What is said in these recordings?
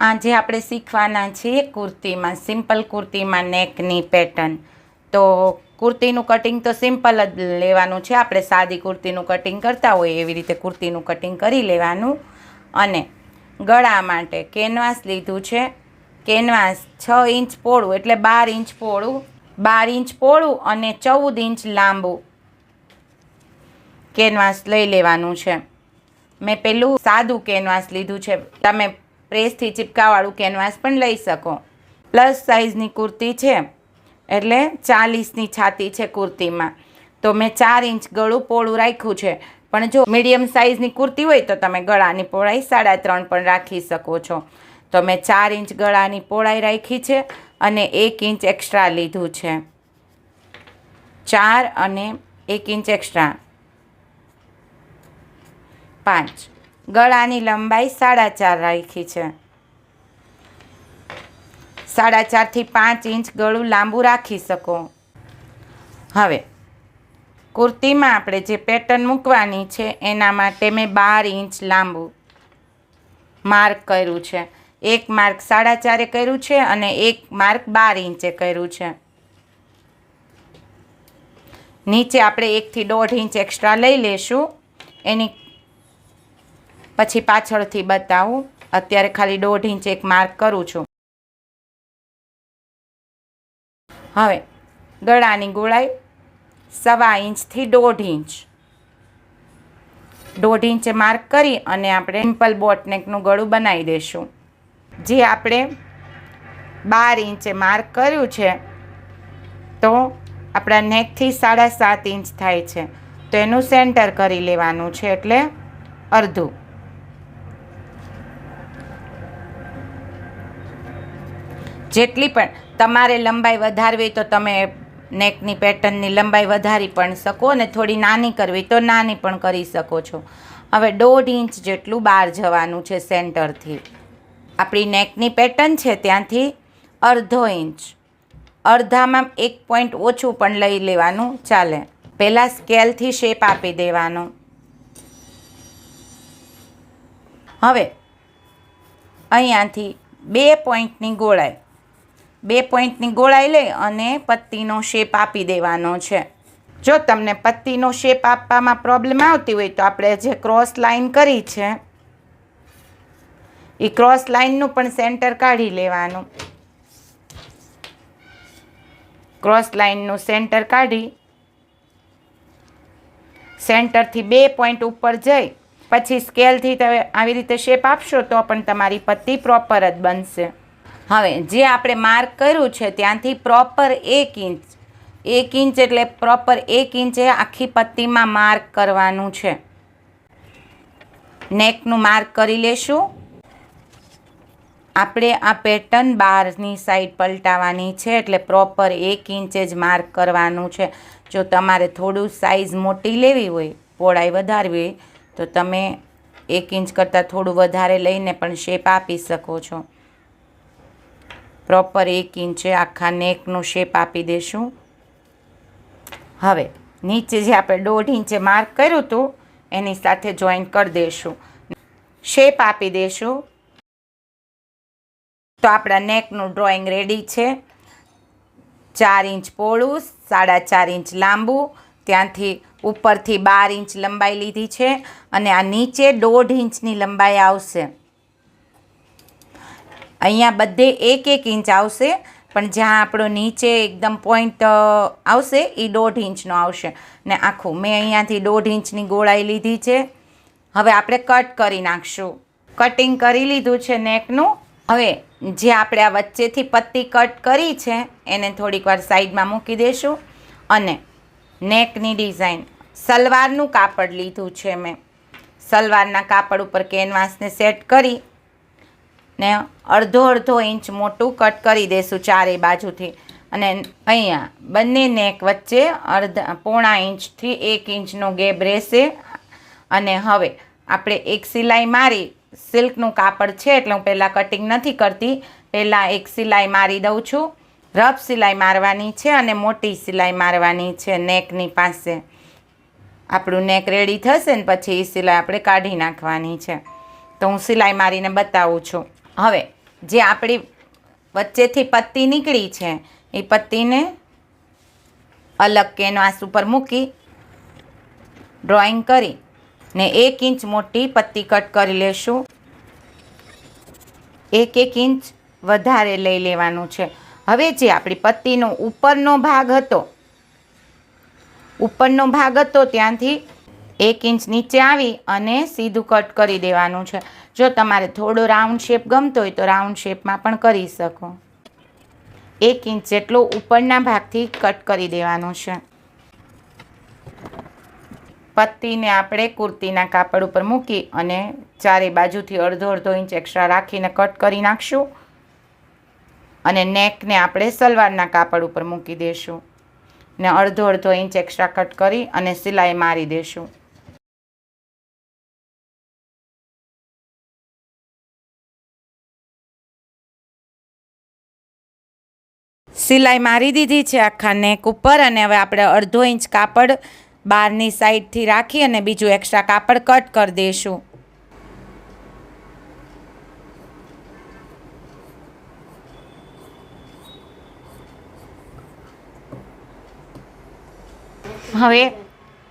આજે આપણે શીખવાના છીએ કુર્તીમાં, સિમ્પલ કુર્તીમાં નેકની પેટર્ન. તો કુર્તીનું કટિંગ તો સિમ્પલ જ લેવાનું છે. આપણે સાદી કુર્તીનું કટિંગ કરતા હોઈએ એવી રીતે કુર્તીનું કટિંગ કરી લેવાનું. અને ગળા માટે કેનવાસ લીધું છે. કેનવાસ છ ઇંચ પોળું એટલે બાર ઇંચ પોળું. બાર ઇંચ પોળું અને ચૌદ ઇંચ લાંબુ કેનવાસ લઈ લેવાનું છે. મેં પેલું સાદું કેનવાસ લીધું છે. તમે પ્રેસથી ચીપકાવાળું કેનવાસ પણ લઈ શકો. પ્લસ સાઇઝની કુર્તી છે, એટલે ચાલીસની છાતી છે કુર્તીમાં. તો મેં ચાર ઇંચ ગળું પોળું રાખ્યું છે. પણ જો મીડિયમ સાઇઝની કુર્તી હોય તો તમે ગળાની પહોળાઈ સાડા ત્રણ પણ રાખી શકો છો. તો મેં ચાર ઇંચ ગળાની પહોળાઈ રાખી છે અને એક ઇંચ એક્સ્ટ્રા લીધું છે. ચાર અને એક ઇંચ એક્સ્ટ્રા. પાંચ. ગળાની લંબાઈ સાડા ચાર રાખી છે. સાડા ચારથી પાંચ ઇંચ ગળું લાંબુ રાખી શકો. હવે, કુર્તીમાં આપણે જે પેટર્ન મૂકવાની છે, એના માટે મેં બાર ઇંચ લાંબુ માર્ક કર્યું છે. એક માર્ક સાડા ચારે કર્યું છે અને એક માર્ક બાર ઇંચે કર્યું છે. નીચે આપણે એકથી દોઢ ઇંચ એક્સ્ટ્રા લઈ લેશું. એની પછી પાછળથી બતાવું. અત્યારે ખાલી દોઢ ઇંચ એક માર્ક કરું છું. હવે ગળાની ગોળાઈ સવા ઇંચથી દોઢ ઇંચ. દોઢ ઇંચે માર્ક કરી અને આપણે સિમ્પલ બોટનેકનું ગળું બનાવી દઈશું. જે આપણે બાર ઇંચે માર્ક કર્યું છે, તો આપણા નેકથી સાડા સાત ઇંચ થાય છે. તો એનું સેન્ટર કરી લેવાનું છે એટલે અડધું. જેટલી પણ તમારે લંબાઈ વધારવી તો તમે નેકની પેટર્નની લંબાઈ વધારી પણ શકો અને થોડી નાની કરવી તો નાની પણ કરી શકો છો. હવે દોઢ ઇંચ જેટલું બહાર જવાનું છે સેન્ટરથી. આપણી નેકની પેટર્ન છે ત્યાંથી અડધો ઇંચ. અડધામાં એક પોઈન્ટ ઓછું પણ લઈ લેવાનું ચાલે. પહેલાં સ્કેલથી શેપ આપી દેવાનો. હવે અહીંયાથી બે પોઈન્ટની ગોળાઈ. બે પોઈન્ટની ગોળાઈ લઈ અને પત્તીનો શેપ આપી દેવાનો છે. જો તમને પત્તીનો શેપ આપવામાં પ્રોબ્લેમ આવતી હોય તો આપણે જે ક્રોસ લાઇન કરી છે એ ક્રોસ લાઈનનું પણ સેન્ટર કાઢી લેવાનું. ક્રોસ લાઇનનું સેન્ટર કાઢી, સેન્ટરથી બે પોઈન્ટ ઉપર જઈ, પછી સ્કેલથી તમે આવી રીતે શેપ આપશો તો પણ તમારી પત્તી પ્રોપર જ બનશે. હવે જે આપણે માર્ક કર્યું છે ત્યાંથી પ્રોપર એક ઇંચ એક ઇંચ એટલે પ્રોપર એક ઇંચે આખી પત્તીમાં માર્ક કરવાનું છે. નેકનું માર્ક કરી લેશું. આપણે આ પેટર્ન બહારની સાઈડ પલટાવવાની છે એટલે પ્રોપર એક ઇંચે જ માર્ક કરવાનું છે. જો તમારે થોડું સાઈઝ મોટી લેવી હોય, પહોળાઈ વધારવી હોય, તો તમે એક ઇંચ કરતાં થોડું વધારે લઈને પણ શેપ આપી શકો છો. પ્રોપર એક ઇંચે આખા નેકનો શેપ આપી દઈશું હવે, નીચે જે આપણે દોઢ ઇંચે માર્ક કર્યું હતું, એની સાથે જોઈન્ટ કરી દઈશું શેપ આપી દઈશું તો આપણા નેકનું ડ્રોઈંગ રેડી છે. ચાર ઇંચ પહોળું સાડા ચાર ઇંચ લાંબુ, ત્યાંથી ઉપરથી બાર ઇંચ લંબાઈ લીધી છે, અને આ નીચે દોઢ ઇંચની લંબાઈ આવશે. અહીંયા બધે એક એક ઇંચ આવશે, પણ જ્યાં આપણો નીચે એકદમ પોઈન્ટ આવશે એ દોઢ ઇંચનો આવશે. ને આખું, મેં અહીંયાથી દોઢ ઇંચની ગોળાઈ લીધી છે. હવે આપણે કટ કરી નાખશું. કટિંગ કરી લીધું છે નેકનું. હવે જે આપણે આ વચ્ચેથી પત્તી કટ કરી છે, એને થોડીક વાર સાઈડમાં મૂકી દઈશું અને નેકની ડિઝાઇન. સલવારનું કાપડ લીધું છે મેં. સલવારના કાપડ ઉપર કેનવાસને સેટ કરી ને અડધો અડધો ઇંચ મોટું કટ કરી દઈશું ચારે બાજુથી. અને અહીંયા બંને નેક વચ્ચે અડધા પોણા ઇંચથી એક ઇંચનો ગેપ રહેશે. અને હવે આપણે એક સિલાઈ મારી, સિલ્કનું કાપડ છે એટલે હું પહેલાં કટિંગ નથી કરતી, પહેલાં એક સિલાઈ મારી દઉં છું. રફ સિલાઈ મારવાની છે અને મોટી સિલાઈ મારવાની છે નેકની પાસે. આપણું નેક રેડી થશે ને પછી એ સિલાઈ આપણે કાઢી નાખવાની છે. તો હું સિલાઈ મારીને બતાવું છું. હવે, જે આપણી વચ્ચેથી પત્તી નીકળી છે, એ પત્તીને અલગ કેનવાસ ઉપર મૂકી ડ્રોઈંગ કરી ને એક ઇંચ મોટી પત્તી કટ કરી લેશું. એક એક ઇંચ વધારે લઈ લેવાનું છે. હવે જે આપણી પત્તીનો ઉપરનો ભાગ હતો, ઉપરનો ભાગ હતો ત્યાંથી એક ઇંચ નીચે આવી અને સીધું કટ કરી દેવાનું છે. જો તમારે થોડો રાઉન્ડ શેપ ગમતો હોય તો રાઉન્ડ શેપમાં પણ કરી શકો. એક ઇંચ જેટલો ઉપરના ભાગથી કટ કરી દેવાનું છે. પત્તીને આપણે કુર્તીના કાપડ ઉપર મૂકી અને ચારે બાજુથી અડધો અડધો ઇંચ એક્સ્ટ્રા રાખીને કટ કરી નાખશું. અને નેકને આપણે સલવારના કાપડ ઉપર મૂકી દઈશું ને અડધો અડધો ઇંચ એક્સ્ટ્રા કટ કરી અને સિલાઈ મારી દઈશું સિલાઈ મારી દીધી છે આખા નેક ઉપર અને હવે આપણે અડધો ઇંચ કાપડ બહારની સાઈડથી રાખી અને બીજું એક્સ્ટ્રા કાપડ કટ કરી દઈશું. હવે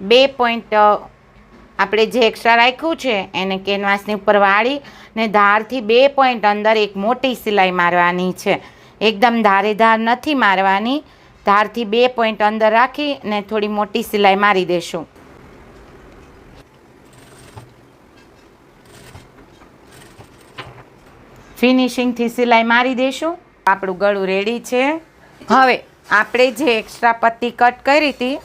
બે પોઈન્ટ આપણે જે એક્સ્ટ્રા રાખ્યું છે એને કેનવાસની ઉપર વાળી ને ધારથી બે પોઈન્ટ અંદર એક મોટી સિલાઈ મારવાની છે. એકદમ ધારે ધાર નથી મારવાની. ધારથી બે પોઈન્ટ અંદર રાખી ને થોડી મોટી સિલાઈ મારી દેશું. ફિનિશિંગથી સિલાઈ મારી દેશું. આપણું ગળું રેડી છે. હવે આપણે જે એક્સ્ટ્રા પત્તી કટ કરી હતી,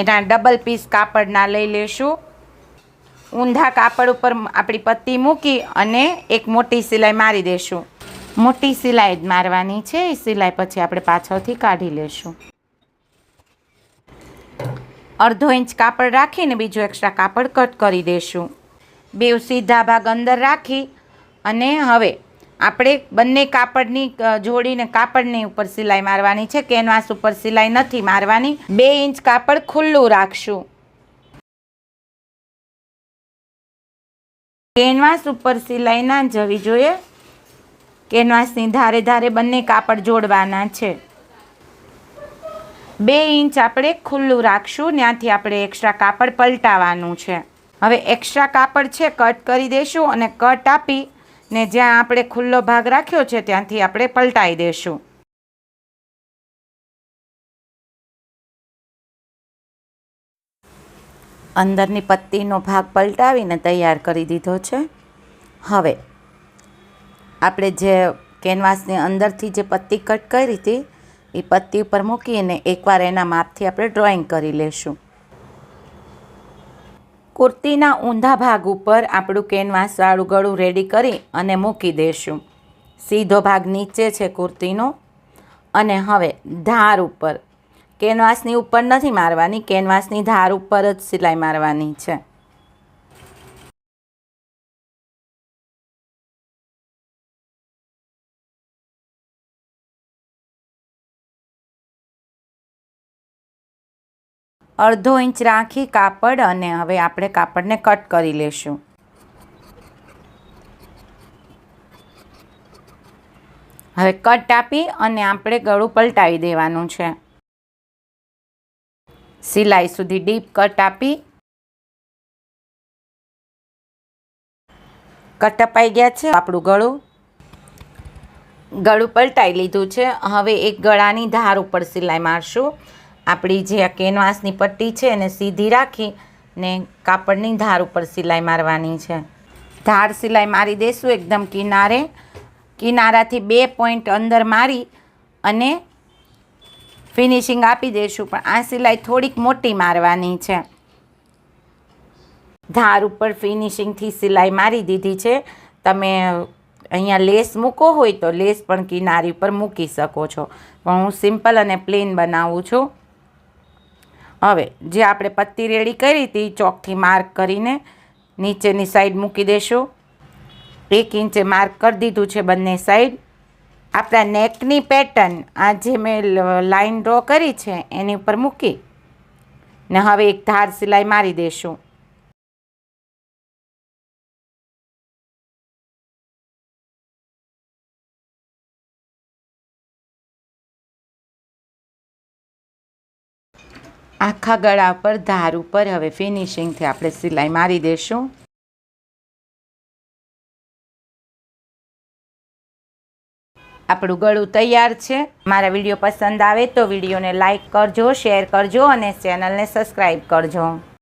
એના ડબલ પીસ કાપડના લઈ લેશું. ઊંધા કાપડ ઉપર આપણી પત્તી મૂકી અને એક મોટી સિલાઈ મારી દેશું. મોટી સિલાઈ જ મારવાની છે, એ સિલાઈ પછી આપણે પાછળથી કાઢી લેશું. અડધો ઇંચ કાપડ રાખીને બીજું એક્સ્ટ્રા કાપડ કટ કરી દેશું. બે સીધા ભાગ અંદર રાખી અને હવે આપણે બંને કાપડની જોડીને કાપડની ઉપર સિલાઈ મારવાની છે, કેનવાસ ઉપર સિલાઈ નથી મારવાની. બે ઇંચ કાપડ ખુલ્લું રાખશું. કેનવાસ ઉપર સિલાઈ ના જવી જોઈએ. કેનવાસની ધારે ધારે બંને કાપડ જોડવાના છે. બે ઇંચ આપણે ખુલ્લું રાખશું, ત્યાંથી આપણે એક્સ્ટ્રા કાપડ પલટાવવાનું છે. હવે એક્સ્ટ્રા કાપડ છે કટ કરી દઈશું અને કટ આપી ને જ્યાં આપણે ખુલ્લો ભાગ રાખ્યો છે, ત્યાંથી આપણે પલટાઈ દઈશું અંદરની પત્તીનો ભાગ પલટાવીને તૈયાર કરી દીધો છે. હવે આપણે જે કેનવાસની અંદરથી જે પત્તી કટ કરી હતી, એ પત્તી ઉપર મૂકીને એકવાર એના માપથી આપણે ડ્રોઈંગ કરી લેશું. કુર્તીના ઊંધા ભાગ ઉપર આપણું કેનવાસવાળું ગળું રેડી કરી અને મૂકી દઈશું સીધો ભાગ નીચે છે કુર્તીનો. અને હવે ધાર ઉપર. કેનવાસની ઉપર નથી મારવાની, કેનવાસની ધાર ઉપર જ સિલાઈ મારવાની છે. અડધો ઇંચ રાખી કાપડ અને હવે આપણે કાપડને કટ કરી લેશું. હવે કટ આપી અને આપણે ગળું પલટાવી દેવાનું છે. સિલાઈ સુધી ડીપ કટ આપી કટ અપાઈ ગયા છે આપણું ગળું. ગળું પલટાઈ લીધું છે. હવે એક ગળાની ધાર ઉપર સિલાઈ મારશું. આપણી જે આ કેનવાસની પટ્ટી છે એને સીધી રાખી ને કાપડની ધાર ઉપર સિલાઈ મારવાની છે. ધાર સિલાઈ મારી દઈશું એકદમ કિનારે. કિનારાથી બે પોઈન્ટ અંદર મારી અને ફિનિશિંગ આપી દઈશું પણ આ સિલાઈ થોડીક મોટી મારવાની છે. ધાર ઉપર ફિનિશિંગથી સિલાઈ મારી દીધી છે. તમે અહીંયા લેસ મૂકો હોય તો લેસ પણ કિનારી ઉપર મૂકી શકો છો. પણ હું સિમ્પલ અને પ્લેન બનાવું છું. હવે, જે આપણે પત્તી રેડી કરી હતી ચોકથી માર્ક કરીને નીચેની સાઈડ મૂકી દેશું. એક ઇંચે માર્ક કરી દીધું છે બંને સાઈડ આપણા નેકની પેટર્ન આ જે મેં લાઈન ડ્રો કરી છે, એની ઉપર મૂકી. ને હવે એક ધાર સિલાઈ મારી દેશું. આખા ગળા પર ધાર ઉપર હવે ફિનિશિંગથી આપણે સિલાઈ મારી દઈશું આપણું ગળું તૈયાર છે. મારા વીડિયો પસંદ આવે તો વિડીયોને લાઈક કરજો, શેર કરજો અને ચેનલને સબસ્ક્રાઈબ કરજો.